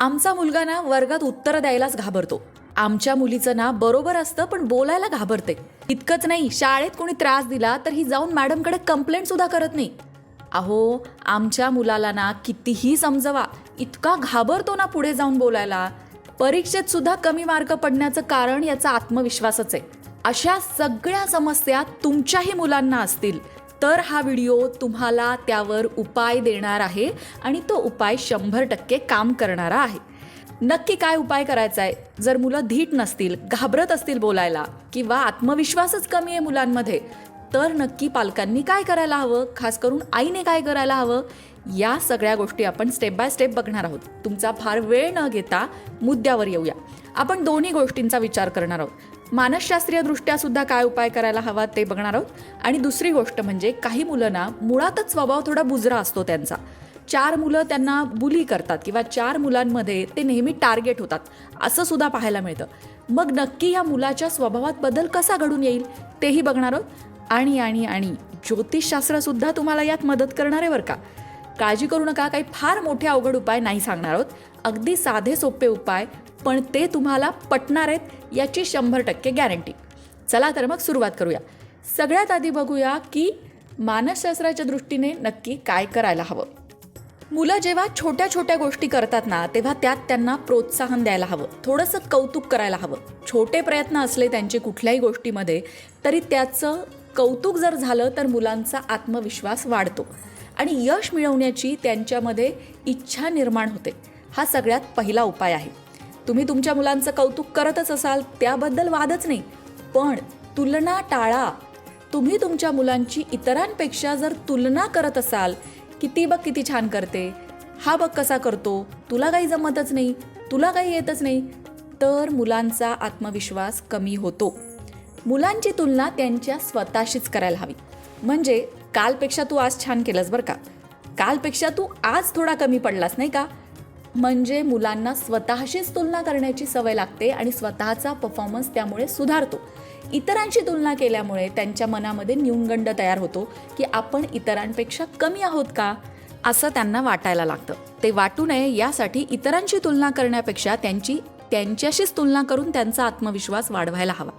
आमचा मुलगा ना वर्गात उत्तर द्यायलाच घाबरतो. आमच्या मुलीचं ना बरोबर असतं पण बोलायला घाबरते. इतकंच नाही शाळेत कोणी त्रास दिला तर ही जाऊन मॅडमकडे कंप्लेंट सुद्धा करत नाही. अहो आमच्या मुलाला ना कितीही समजवा इतका घाबरतो ना पुढे जाऊन बोलायला. परीक्षेत सुद्धा कमी मार्क पडण्याचं कारण याचा आत्मविश्वासच आहे. अशा सगळ्या समस्या तुमच्याही मुलांना असतील. तर हा व्हिडिओ तुम्हाला त्यावर उपाय देणार आहे आणि तो उपाय शंभर टक्के काम करणारा आहे. नक्की काय उपाय करायचा आहे? जर मुलं धीट नसतील घाबरत असतील बोलायला किंवा आत्मविश्वासच कमी आहे मुलांमध्ये तर नक्की पालकांनी काय करायला हवं? खास करून आईने काय करायला हवं? या सगळ्या गोष्टी आपण स्टेप बाय स्टेप बघणार आहोत. तुमचा फार वेळ न घेता मुद्द्यावर येऊया. आपण दोन्ही गोष्टींचा विचार करणार आहोत. मानसशास्त्रीयदृष्ट्या सुद्धा काय उपाय करायला हवा ते बघणार आहोत. आणि दुसरी गोष्ट म्हणजे काही मुलांना मुळातच स्वभाव थोडा बुजरा असतो त्यांचा. चार मुलं त्यांना बुली करतात किंवा चार मुलांमध्ये ते नेहमी टार्गेट होतात. असं सुद्धा पाहायला मिळतं. मग नक्की या मुलाच्या स्वभावात बदल कसा घडून येईल तेही बघणार आहोत. आणि आणि आणि ज्योतिषशास्त्रसुद्धा तुम्हाला यात मदत करणार आहे बरं का? काळजी करू नका काही फार मोठे अवघड उपाय नाही सांगणार आहोत. अगदी साधे सोपे उपाय पण ते तुम्हाला पटणार आहेत. याची शंभर टक्के गॅरंटी चला तर मग सुरुवात करूया. सगळ्यात आधी बघूया की मानसशास्त्राच्या दृष्टीने नक्की काय करायला हवं. मुलं जेव्हा छोट्या छोट्या गोष्टी करतात ना तेव्हा त्यात त्यांना प्रोत्साहन द्यायला हवं. थोडंसं कौतुक करायला हवं. छोटे प्रयत्न असले त्यांचे कुठल्याही गोष्टीमध्ये तरी त्याचं कौतुक जर झालं तर मुलांचा आत्मविश्वास वाढतो. आणि यश मिळवण्याची त्यांच्यामध्ये इच्छा निर्माण होते. हा सगळ्यात पहिला उपाय आहे. तुम्ही तुमच्या मुलांचं कौतुक करतच असाल त्याबद्दल वादच नाही. पण तुलना टाळा. तुम्ही तुमच्या मुलांची इतरांपेक्षा जर तुलना करत असाल किती बघ किती छान करते. हा बघ कसा करतो. तुला काही जमतच नाही. तुला काही येतच नाही. तर मुलांचा आत्मविश्वास कमी होतो. मुलांची तुलना त्यांच्या स्वतःशीच करायला हवी. म्हणजे कालपेक्षा तू आज छान केलंस बरं का. कालपेक्षा तू आज थोडा कमी पडलास नाही का? म्हणजे मुलांना स्वतःशीच तुलना करण्याची सवय लागते आणि स्वतःचा परफॉर्मन्स त्यामुळे सुधारतो. इतरांशी तुलना केल्यामुळे त्यांच्या मनामध्ये न्यूनगंड तयार होतो की आपण इतरांपेक्षा कमी आहोत का? असं त्यांना वाटायला लागतं. ते वाटू नये यासाठी इतरांशी तुलना करण्यापेक्षा त्यांची त्यांच्याशीच तुलना करून त्यांचा आत्मविश्वास वाढवायला हवा.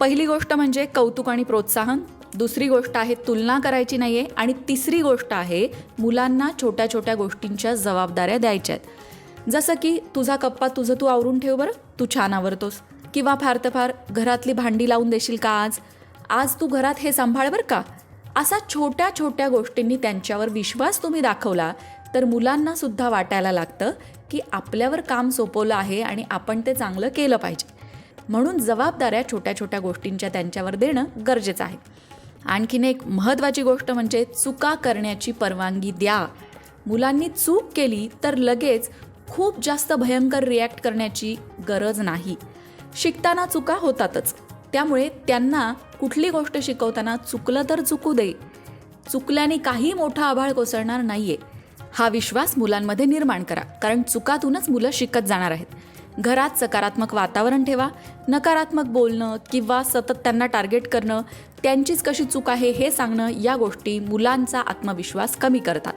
पहिली गोष्ट म्हणजे कौतुक आणि प्रोत्साहन. दुसरी गोष्ट आहे तुलना करायची नाही आहे आणि तिसरी गोष्ट आहे मुलांना छोट्या छोट्या गोष्टींच्या जबाबदाऱ्या द्यायच्या आहेत जसं की तुझा कप्पा तुझं तू आवरून ठेव बरं तू छान आवरतोस. किंवा फार तर फार घरातली भांडी लावून देशील का आज? आज तू घरात हे सांभाळ बरं का? असा छोट्या छोट्या गोष्टींनी त्यांच्यावर विश्वास तुम्ही दाखवला तर मुलांना सुद्धा वाटायला लागतं की आपल्यावर काम सोपवलं आहे आणि आपण ते चांगलं केलं पाहिजे. म्हणून जबाबदाऱ्या छोट्या छोट्या गोष्टींच्या त्यांच्यावर देणं गरजेचं आहे. आणखीन एक महत्त्वाची गोष्ट म्हणजे चुका करण्याची परवानगी द्या. मुलांनी चूक केली तर लगेच खूप जास्त भयंकर रिॲक्ट करण्याची गरज नाही. शिकताना चुका होतातच. त्यामुळे त्यांना कुठली गोष्ट शिकवताना चुकलं तर चुकू दे. चुकल्याने काही मोठा आभाळ कोसळणार नाहीये. हा विश्वास मुलांमध्ये निर्माण करा. कारण चुकातूनच मुलं शिकत जाणार आहेत. घरात सकारात्मक वातावरण ठेवा नकारात्मक बोलणं किंवा सतत त्यांना टार्गेट करणं त्यांचीच कशी चूक आहे हे सांगणं या गोष्टी मुलांचा आत्मविश्वास कमी करतात.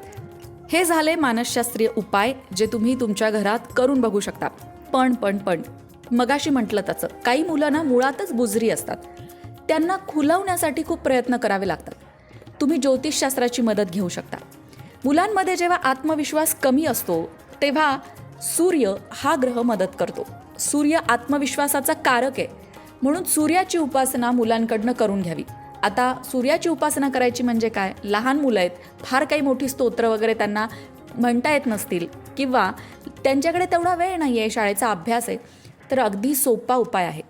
हे झाले मानसशास्त्रीय उपाय जे तुम्ही तुमच्या घरात करून बघू शकता. पण पण पण मगाशी म्हटलं त्याचं काही मुलं ना मुळातच बुजरी असतात. त्यांना खुलवण्यासाठी खूप प्रयत्न करावे लागतात. तुम्ही ज्योतिषशास्त्राची मदत घेऊ शकता. मुलांमध्ये जेव्हा आत्मविश्वास कमी असतो तेव्हा सूर्य हा ग्रह मदत करतो. सूर्य आत्मविश्वासाचा कारक आहे. म्हणून सूर्याची उपासना मुलांकडनं करून घ्यावी. आता सूर्याची उपासना करायची म्हणजे काय? लहान मुलं आहेत. फार काही मोठी स्तोत्र वगैरे त्यांना म्हणता येत नसतील किंवा त्यांच्याकडे तेवढा वेळ नाही आहे शाळेचा अभ्यास आहे तर अगदी सोपा उपाय आहे.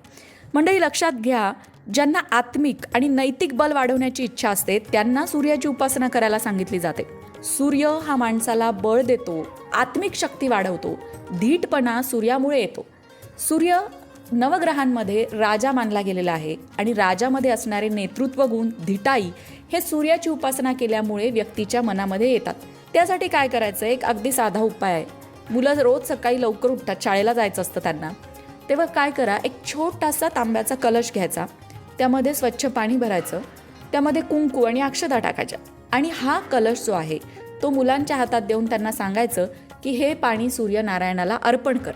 मंडळी लक्षात घ्या ज्यांना आत्मिक आणि नैतिक बल वाढवण्याची इच्छा असते त्यांना सूर्याची उपासना करायला सांगितली जाते. सूर्य हा माणसाला बळ देतो आत्मिक शक्ती वाढवतो धीटपणा सूर्यामुळे येतो. सूर्य नवग्रहांमध्ये राजा मानला गेलेला आहे आणि राजामध्ये असणारे नेतृत्व गुण धिटाई हे सूर्याची उपासना केल्यामुळे व्यक्तीच्या मनामध्ये येतात. त्यासाठी काय करायचं? एक अगदी साधा उपाय आहे. मुलं रोज सकाळी लवकर उठतात शाळेला जायचं असतं त्यांना. तेव्हा काय करा? एक छोटासा तांब्याचा कलश घ्यायचा. त्यामध्ये स्वच्छ पाणी भरायचं. त्यामध्ये कुंकू आणि अक्षता टाकायच्या. आणि हा कलश जो आहे तो मुलांच्या हातात देऊन त्यांना सांगायचं की हे पाणी सूर्यनारायणाला अर्पण कर.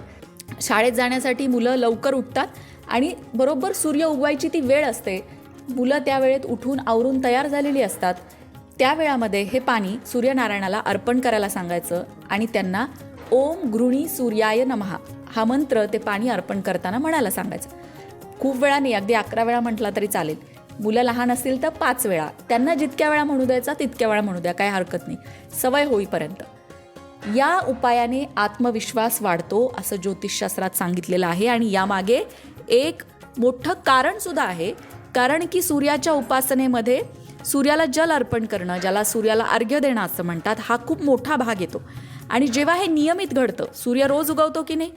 शाळेत जाण्यासाठी मुलं लवकर उठतात आणि बरोबर सूर्य उगवायची ती वेळ असते. मुलं त्या वेळेत उठून आवरून तयार झालेली असतात. त्या वेळामध्ये हे पाणी सूर्यनारायणाला अर्पण करायला सांगायचं आणि त्यांना ओम गृणी सूर्याय नमहा हा मंत्र ते पाणी अर्पण करताना म्हणायला सांगायचं. खूप वेळाने अगदी अकरा वेळा म्हटला तरी चालेल. मुलं लहान असतील तर पाच वेळा. त्यांना जितक्या वेळा म्हणू द्यायचा तितक्या वेळा म्हणू द्या. काही हरकत नाही. सवय होईपर्यंत. या उपायाने आत्मविश्वास वाढतो असं ज्योतिषशास्त्रात सांगितलेलं आहे. आणि यामागे एक मोठं कारणसुद्धा आहे. कारण की सूर्याच्या उपासनेमध्ये सूर्याला जल अर्पण करणं ज्याला सूर्याला अर्घ्य देणं असं म्हणतात हा खूप मोठा भाग येतो. आणि जेव्हा हे नियमित घडतं सूर्य रोज उगवतो की नाही?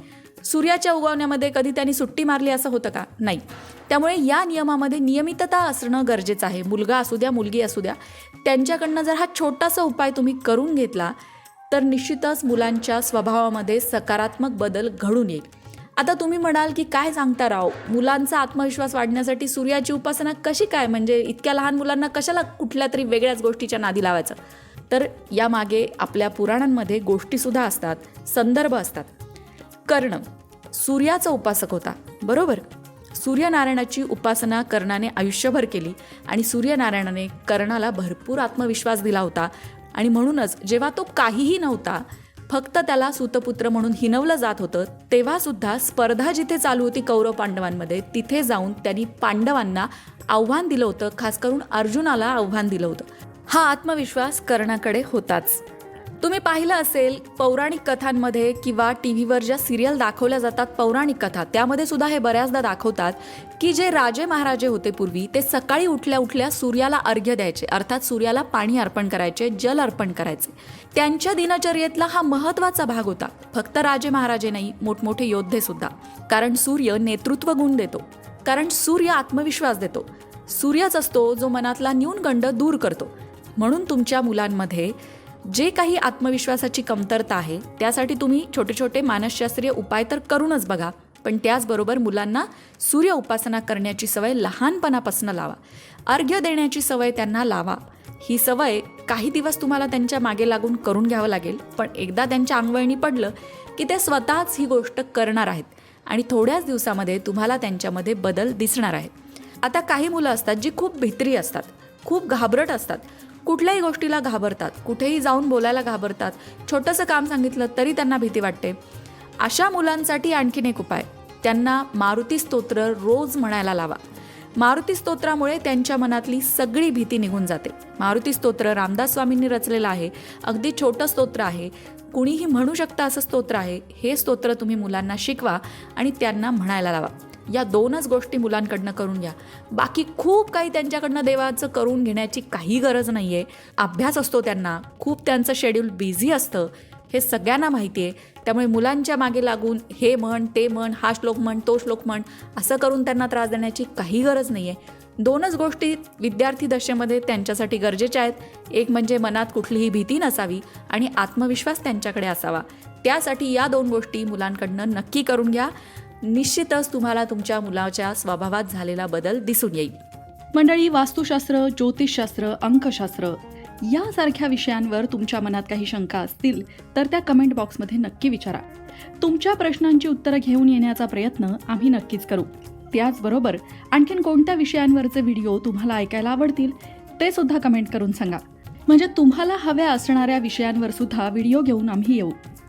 सूर्याच्या उगवण्यामध्ये कधी त्यांनी सुट्टी मारली असं होतं का? नाही. त्यामुळे या नियमामध्ये नियमितता असणं गरजेचं आहे. मुलगा असू द्या मुलगी असू द्या त्यांच्याकडनं जर हा छोटासा उपाय तुम्ही करून घेतला तर निश्चितच मुलांच्या स्वभावामध्ये सकारात्मक बदल घडून येईल. आता तुम्ही म्हणाल की काय सांगता राव? मुलांचा आत्मविश्वास वाढण्यासाठी सूर्याची उपासना कशी काय? म्हणजे इतक्या लहान मुलांना कशाला कुठल्या तरी वेगळ्याच गोष्टीच्या नादी लावायचं? तर यामागे आपल्या पुराणांमध्ये गोष्टीसुद्धा असतात संदर्भ असतात. कर्ण सूर्याचा उपासक होता बरोबर? सूर्यनारायणाची उपासना कर्णाने आयुष्यभर केली आणि सूर्यनारायणाने कर्णाला भरपूर आत्मविश्वास दिला होता. आणि म्हणूनच जेव्हा तो काहीही नव्हता फक्त त्याला सुतपुत्र म्हणून हिनवलं जात होतं तेव्हा सुद्धा स्पर्धा जिथे चालू होती कौरव पांडवांमध्ये तिथे जाऊन त्यांनी पांडवांना आव्हान दिलं होतं खास करून अर्जुनाला आव्हान दिलं होतं. हा आत्मविश्वास कर्णाकडे होताच. तुम्ही पाहिलं असेल पौराणिक कथांमध्ये किंवा टी व्हीवर ज्या सिरियल दाखवल्या जातात पौराणिक कथा त्यामध्ये सुद्धा हे बऱ्याचदा दाखवतात की जे राजे महाराजे होते पूर्वी ते सकाळी उठल्या उठल्या सूर्याला अर्घ्य द्यायचे. अर्थात सूर्याला पाणी अर्पण करायचे जल अर्पण करायचे. त्यांच्या दिनचर्येतला हा महत्त्वाचा भाग होता. फक्त राजे महाराजे नाही मोठमोठे योद्धे सुद्धा. कारण सूर्य नेतृत्व गुण देतो. कारण सूर्य आत्मविश्वास देतो. सूर्यच असतो जो मनातला न्यूनगंड दूर करतो. म्हणून तुमच्या मुलांमध्ये जे काही आत्मविश्वासाची कमतरता आहे त्यासाठी तुम्ही छोटे छोटे मानसशास्त्रीय उपाय तर करूनच बघा पण त्याचबरोबर मुलांना सूर्य उपासना करण्याची सवय लहानपणापासून लावा. अर्घ्य देण्याची सवय त्यांना लावा. ही सवय काही दिवस तुम्हाला त्यांच्या मागे लागून करून घ्यावं लागेल पण एकदा त्यांच्या अंगवळणी पडलं की ते स्वतःच ही गोष्ट करणार आहेत आणि थोड्याच दिवसामध्ये तुम्हाला त्यांच्यामध्ये बदल दिसणार आहे आता काही मुलं असतात जी खूप भित्री असतात खूप घाबरट असतात कुठल्याही गोष्टीला घाबरतात कुठेही जाऊन बोलायला घाबरतात छोटंसं काम सांगितलं तरी त्यांना भीती वाटते. अशा मुलांसाठी आणखीन एक उपाय त्यांना मारुती स्तोत्र रोज म्हणायला लावा. मारुती स्तोत्रामुळे त्यांच्या मनातली सगळी भीती निघून जाते. मारुती स्तोत्र रामदास स्वामींनी रचलेलं आहे अगदी छोटं स्तोत्र आहे कुणीही म्हणू शकता असं स्तोत्र आहे हे स्तोत्र तुम्ही मुलांना शिकवा आणि त्यांना म्हणायला लावा. या दोनच गोष्टी मुलांकडनं करून घ्या. बाकी खूप काही त्यांच्याकडनं देवाचं करून घेण्याची काही गरज नाही आहे अभ्यास असतो त्यांना. खूप त्यांचं शेड्यूल बिझी असतं. हे सगळ्यांना माहिती आहे. त्यामुळे मुलांच्या मागे लागून हे म्हण ते म्हण हा श्लोक म्हण तो श्लोक म्हण असं करून त्यांना त्रास देण्याची काही गरज नाही आहे दोनच गोष्टी विद्यार्थी दशेमध्ये त्यांच्यासाठी गरजेच्या आहेत. एक म्हणजे मनात कुठलीही भीती नसावी आणि आत्मविश्वास त्यांच्याकडे असावा. त्यासाठी या दोन गोष्टी मुलांकडनं नक्की करून घ्या. निश्चितच तुम्हाला तुमच्या मुलाच्या स्वभावात झालेला बदल दिसून येईल. मंडळी वास्तुशास्त्र ज्योतिषशास्त्र अंकशास्त्र यासारख्या विषयांवर तुमच्या मनात काही शंका असतील तर त्या कमेंट बॉक्समध्ये नक्की विचारा. तुमच्या प्रश्नांची उत्तरं घेऊन येण्याचा प्रयत्न आम्ही नक्कीच करू. त्याचबरोबर आणखीन कोणत्या विषयांवरचे व्हिडिओ तुम्हाला ऐकायला आवडतील ते सुद्धा कमेंट करून सांगा. म्हणजे तुम्हाला हव्या असणाऱ्या विषयांवर सुद्धा व्हिडिओ घेऊन आम्ही येऊ.